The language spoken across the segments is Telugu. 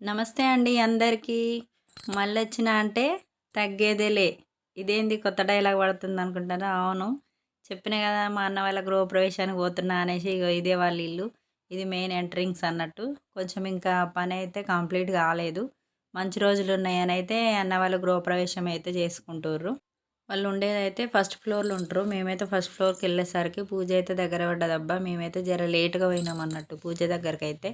నమస్తే అండి అందరికీ. మళ్ళీ వచ్చిన అంటే తగ్గేదేలే. ఇదేంది కొత్త డైలాగ్ పడుతుంది అనుకుంటాను అవును. చెప్పిన కదా మా అన్న వాళ్ళ గృహప్రవేశానికి పోతున్నా అనేసి ఇగో ఇదే వాళ్ళ ఇల్లు. ఇది మెయిన్ ఎంట్రింగ్స్ అన్నట్టు. కొంచెం ఇంకా పని అయితే కంప్లీట్ కాలేదు. మంచి రోజులు ఉన్నాయని అయితే అన్న వాళ్ళ గృహప్రవేశం అయితే చేసుకుంటారు వాళ్ళు ఉండేదైతే ఫస్ట్ ఫ్లోర్లో ఉంటారు మేమైతే ఫస్ట్ ఫ్లోర్కి వెళ్ళేసరికి పూజ అయితే దగ్గర పడ్డదబ్బా. మేమైతే జర లేట్గా పోయినాం అన్నట్టు పూజ దగ్గరకైతే.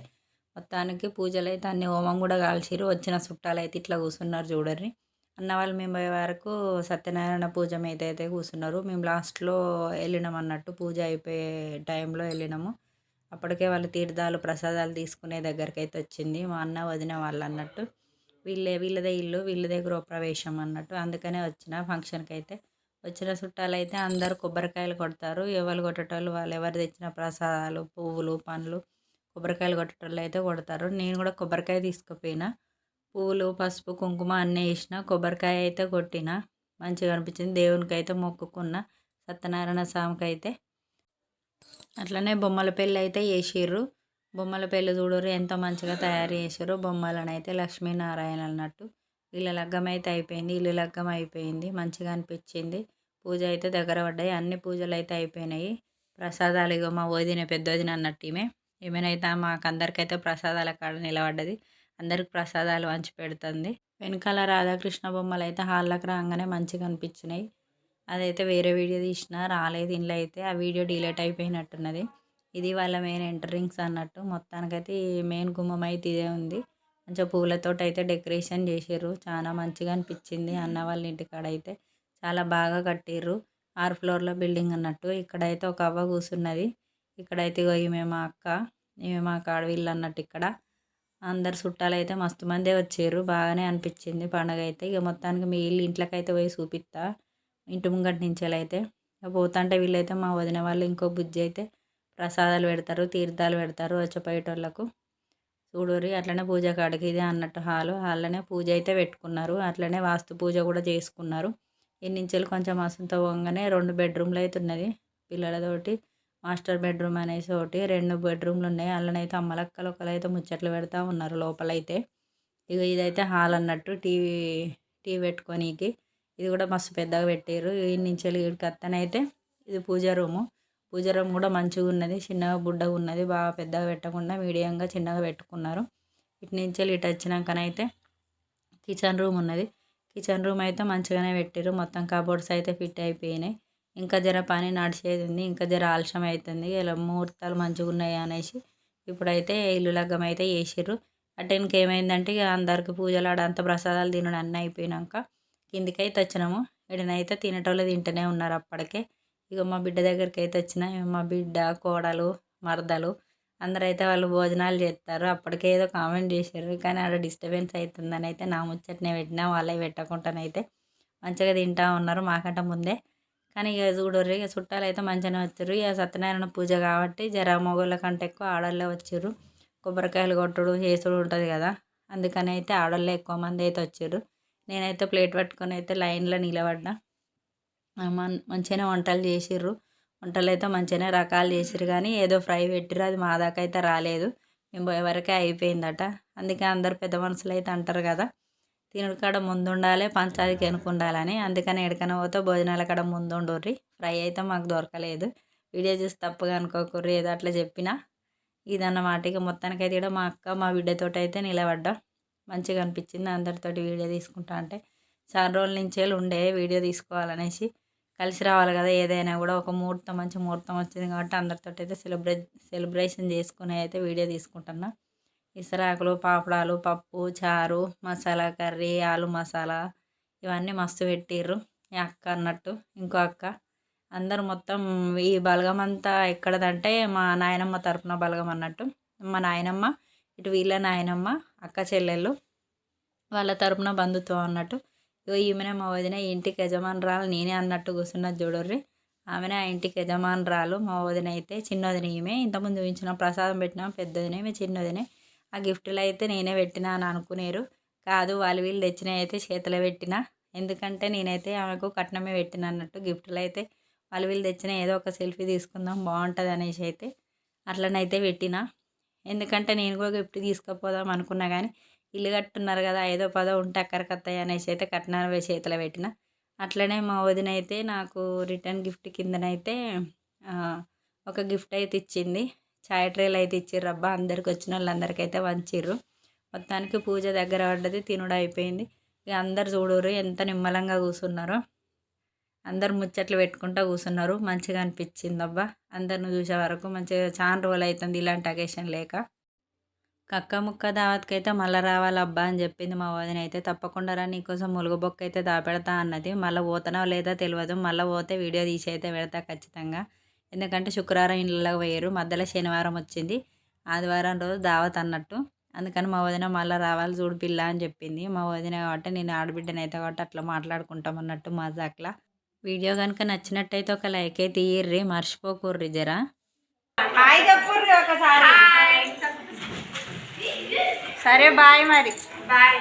మొత్తానికి పూజలు అయితే అన్ని హోమం కూడా కాల్చిరు వచ్చిన చుట్టాలు అయితే ఇట్లా కూర్చున్నారు చూడర్రి. అన్న వాళ్ళు మేము పోయే వరకు సత్యనారాయణ పూజ మీద అయితే కూర్చున్నారు మేము లాస్ట్లో వెళ్ళినాం అన్నట్టు పూజ అయిపోయే టైంలో వెళ్ళినాము. అప్పటికే వాళ్ళు తీర్థాలు ప్రసాదాలు తీసుకునే దగ్గరికి అయితే వచ్చింది. మా అన్న వదిన వాళ్ళు అన్నట్టు వీళ్ళే వీళ్ళదే ఇల్లు వీళ్ళదే గృహప్రవేశం అన్నట్టు అందుకనే వచ్చిన ఫంక్షన్కి అయితే వచ్చిన చుట్టాలు అయితే అందరు కొబ్బరికాయలు కొడతారు. ఎవరు కొట్టేటోళ్ళు వాళ్ళు ఎవరు తెచ్చిన ప్రసాదాలు పువ్వులు పండ్లు కొబ్బరికాయలు కొట్టేటోళ్ళు అయితే కొడతారు. నేను కూడా కొబ్బరికాయ తీసుకుపోయిన. పువ్వులు పసుపు కుంకుమ అన్నీ వేసిన కొబ్బరికాయ అయితే కొట్టిన. మంచిగా అనిపించింది. దేవునికి అయితే మొక్కుకున్న. సత్యనారాయణ స్వామికి అయితే అట్లనే బొమ్మల పెళ్ళి అయితే చేసిర్రు. బొమ్మల పెళ్ళి చూడరు. ఎంత మంచిగా తయారు చేసారు బొమ్మలను అయితే లక్ష్మీనారాయణ అన్నట్టు. వీళ్ళ లగ్గం అయితే అయిపోయింది. ఇల్లు లగ్గం అయిపోయింది. మంచిగా అనిపించింది. పూజ అయితే దగ్గర పడ్డాయి. అన్ని పూజలు అయితే అయిపోయినాయి. ప్రసాదాలు ఇగో మా వదిన పెద్ద వదిన అన్నట్టు ఈమె. ఏమైనా మాకు అందరికైతే ప్రసాదాల కాడ నిలబడ్డది అందరికి ప్రసాదాలు వంచి పెడుతుంది. వెనకాల రాధాకృష్ణ బొమ్మలు అయితే హాల్లోకి రాగానే మంచిగా అనిపించినాయి. అదైతే వేరే వీడియో తీసిన రాలేదు ఇంట్లో అయితే ఆ వీడియో డిలీట్ అయిపోయినట్టున్నది. ఇది వాళ్ళ మెయిన్ ఎంటరింగ్స్ అన్నట్టు. మొత్తానికైతే మెయిన్ గుమ్మం అయితే ఇదే ఉంది. మంచిగా పూలతో అయితే డెకరేషన్ చేసారు చాలా మంచిగా అనిపించింది అన్న వాళ్ళ ఇంటికాడ అయితే. చాలా బాగా కట్టిర్రు. ఆరు ఫ్లోర్ల బిల్డింగ్ అన్నట్టు. ఇక్కడైతే ఒక అవ్వ కూర్చున్నది ఇక్కడైతే ఈమె మా అక్క ఈమె మా కాడవిల్లు అన్నట్టు ఇక్కడ. అందరు చుట్టాలు అయితే మస్తు మందే వచ్చారు. బాగానే అనిపించింది పండగ అయితే ఇక మొత్తానికి మీ ఇల్లు ఇంట్లోకైతే పోయి చూపిస్తా ఇంటి ముంగటి నుంచి అయితే పోతుంటే వీళ్ళైతే మా వదిన వాళ్ళు ఇంకో బుజ్జి అయితే ప్రసాదాలు పెడతారు తీర్థాలు పెడతారు వచ్చేపోయేటోళ్ళకు చూడరి అట్లనే పూజ కాడికి ఇదే అన్నట్టు హాలు. హాల్లోనే పూజ అయితే పెట్టుకున్నారు. అట్లనే వాస్తు పూజ కూడా చేసుకున్నారు. ఎన్నించెలు కొంచెం అసంత పోగానే రెండు బెడ్రూమ్లు అయితే ఉన్నది పిల్లలతోటి. మాస్టర్ బెడ్రూమ్ అనేసి ఒకటి రెండు బెడ్రూమ్లు ఉన్నాయి. అల్లనైతే అమ్మలక్కలు ఒకరైతే ముచ్చట్లు పెడతా ఉన్నారు లోపలైతే. ఇక ఇదైతే హాల్ అన్నట్టు టీవీ టీవీ పెట్టుకోనీకి. ఇది కూడా మస్తు పెద్దగా పెట్టారు ఈ నుంచి ఇక్కడికి అత్తనైతే ఇది పూజ రూము. పూజ రూమ్ కూడా మంచిగా ఉన్నది. చిన్నగా బుడ్డగా ఉన్నది. బాగా పెద్దగా పెట్టకుండా మీడియంగా చిన్నగా పెట్టుకున్నారు. ఇటు నుంచి ఇటు వచ్చినాకనైతే కిచెన్ రూమ్ ఉన్నది. కిచెన్ రూమ్ అయితే మంచిగానే పెట్టారు మొత్తం కబోర్డ్స్ అయితే ఫిట్ అయిపోయినాయి. ఇంకా జర పని నడిచేది ఉంది ఇంకా జర ఆలస్యం అవుతుంది ఇలా ముహూర్తాలు మంచిగా ఉన్నాయి అనేసి ఇప్పుడైతే ఇల్లు లగ్గం అయితే చేసిర్రు అటు ఏమైందంటే ఇక అందరికి పూజలు ఆడంత ప్రసాదాలు తినడం అన్నీ అయిపోయినాక కిందికైతే అయితే వచ్చినాము ఎడనైతే తినేటోళ్ళు తింటూనే ఉన్నారు అప్పటికే. ఇక మా బిడ్డ దగ్గరికి అయితే వచ్చిన మా బిడ్డ కోడలు మరదలు అందరూ అయితే వాళ్ళు భోజనాలు చేస్తారు. అప్పటికే ఏదో కామెంట్ చేశారు కానీ ఆడ డిస్టర్బెన్స్ అవుతుందని అయితే నా ముచ్చటనే పెట్టినా వాళ్ళే పెట్టకుండానైతే మంచిగా తింటా ఉన్నారు మాకంటే ముందే. కానీ ఇక చూడరు ఇక చుట్టాలు అయితే మంచిగానే వచ్చారు. ఇక సత్యనారాయణ పూజ కాబట్టి జర మొగోళ్ళ కంటే ఎక్కువ ఆడళ్ళే వచ్చారు. కొబ్బరికాయలు కొట్టుడు చేసుడు ఉంటుంది కదా. అందుకని అయితే ఆడళ్ళే ఎక్కువ మంది అయితే వచ్చారు. నేనైతే ప్లేట్ పట్టుకొని అయితే లైన్లో నిలబడ్డా. మంచిగానే వంటలు చేసిర్రు. వంటలు అయితే మంచిగానే రకాలు చేసిర్రు కానీ ఏదో ఫ్రై పెట్టిర్రు. అది మా దాకా అయితే రాలేదు. మేము పోయేవరకే అయిపోయిందట. అందుకే అందరు పెద్ద మనుషులు అయితే అంటారు కదా. తినుడు కాడ ముందు ఉండాలి పంచాదికి వెనుకుండాలని అందుకని ఎడకన పోతే భోజనాల కాడ ముందు ఉండుర్రి ఫ్రై అయితే మాకు దొరకలేదు. వీడియో చూసి తప్పుగా అనుకోకుర్రి ఏదో అట్లా చెప్పిన. ఇదన్నమాట ఇక మొత్తానికి అయితే కూడా మా అక్క మా బిడ్డతోటి అయితే నిలబడ్డా. మంచిగా అనిపించింది అందరితోటి వీడియో తీసుకుంటా అంటే. చాలా రోజుల నుంచే ఉండే వీడియో తీసుకోవాలనేసి. కలిసి రావాలి కదా ఏదైనా కూడా ఒక ముహూర్తం మంచి ముహూర్తం వచ్చింది కాబట్టి అందరితో అయితే సెలబ్రేట్ సెలబ్రేషన్ చేసుకుని అయితే వీడియో తీసుకుంటున్నా. ఇసరాకులు పాపడాలు పప్పు చారు మసాలా కర్రీ ఆలు మసాలా ఇవన్నీ మస్తు పెట్టిర్రు. ఈ అక్క అన్నట్టు ఇంకో అక్క. అందరు మొత్తం ఈ బలగం అంతా ఎక్కడదంటే మా నాయనమ్మ తరపున బలగం అన్నట్టు. మా నాయనమ్మ ఇటు వీళ్ళ నాయనమ్మ అక్క చెల్లెళ్ళు వాళ్ళ తరపున బంధుత్వం అన్నట్టు. ఇగో ఈమెనే మా వదిన ఇంటికి యజమానురాలు నేనే అన్నట్టు కూర్చున్నది చూడర్రి. ఆమెనే ఆ ఇంటికి యజమానురాలు మా వదిన అయితే చిన్నదిన ఈమె. ఇంతకుముందు చూపించిన ప్రసాదం పెట్టిన పెద్దదినే ఈమె చిన్నదినే. ఆ గిఫ్ట్లు అయితే నేనే పెట్టినా అని అనుకునేరు. కాదు వాళ్ళు వీళ్ళు తెచ్చినవి అయితే చేతిలో పెట్టిన. ఎందుకంటే నేనైతే ఆమెకు కట్నమే పెట్టిన అన్నట్టు గిఫ్ట్లు అయితే. వాళ్ళు వీళ్ళు తెచ్చిన ఏదో ఒక సెల్ఫీ తీసుకుందాం బాగుంటుంది అనేసి అయితే అట్లనైతే పెట్టిన. ఎందుకంటే నేను కూడా గిఫ్ట్ తీసుకుపోదాం అనుకున్నా కానీ ఇల్లు కట్టున్నారు కదా ఐదో పదో ఉంటే అక్కడికి వస్తాయి అనేసి అయితే కట్నాలు చేతిలో పెట్టిన. అట్లనే మా వదిన అయితే నాకు రిటర్న్ గిఫ్ట్ కిందనైతే ఒక గిఫ్ట్ అయితే ఇచ్చింది. చాయ్ ట్రేలు అయితే ఇచ్చిర్రబ్బా అందరికి వచ్చిన వాళ్ళందరికీ అయితే వంచిర్రు. మొత్తానికి పూజ దగ్గర పడ్డది తినుడు అయిపోయింది. ఇక అందరు చూడరు ఎంత నిమ్మలంగా కూర్చున్నారో అందరు ముచ్చట్లు పెట్టుకుంటూ కూర్చున్నారు మంచిగా అనిపించింది అబ్బా. అందరిని చూసే వరకు మంచిగా చాలా రోజులు అవుతుంది ఇలాంటి అకేషన్ లేక. కక్క ముక్క దావత్కి అయితే మళ్ళీ రావాలబ్బా అని చెప్పింది మా వదిన అయితే. తప్పకుండా రా నీకోసం ములుగుబొక్క అయితే దాపెడతా అన్నది. మళ్ళీ పోతానో లేదో తెలియదు మళ్ళీ పోతే వీడియో తీసి అయితే పెడతా ఖచ్చితంగా. ఎందుకంటే శుక్రవారం ఇళ్ళకి పోయారు. మధ్యలో శనివారం వచ్చింది. ఆదివారం రోజు దావత్ అన్నట్టు. అందుకని మా వదిన మళ్ళీ రావాలి చూడు పిల్ల అని చెప్పింది. మా వదిన కాబట్టి నేను ఆడబిడ్డని అయితే కాబట్టి అట్లా మాట్లాడుకుంటాం అన్నట్టు మజాక్లా వీడియో కనుక నచ్చినట్టయితే ఒక లైక్ అయితే ఇయ్యర్రి మర్చిపోకూర్రి జరా. సరే బాయ్ మరి. బాయ్.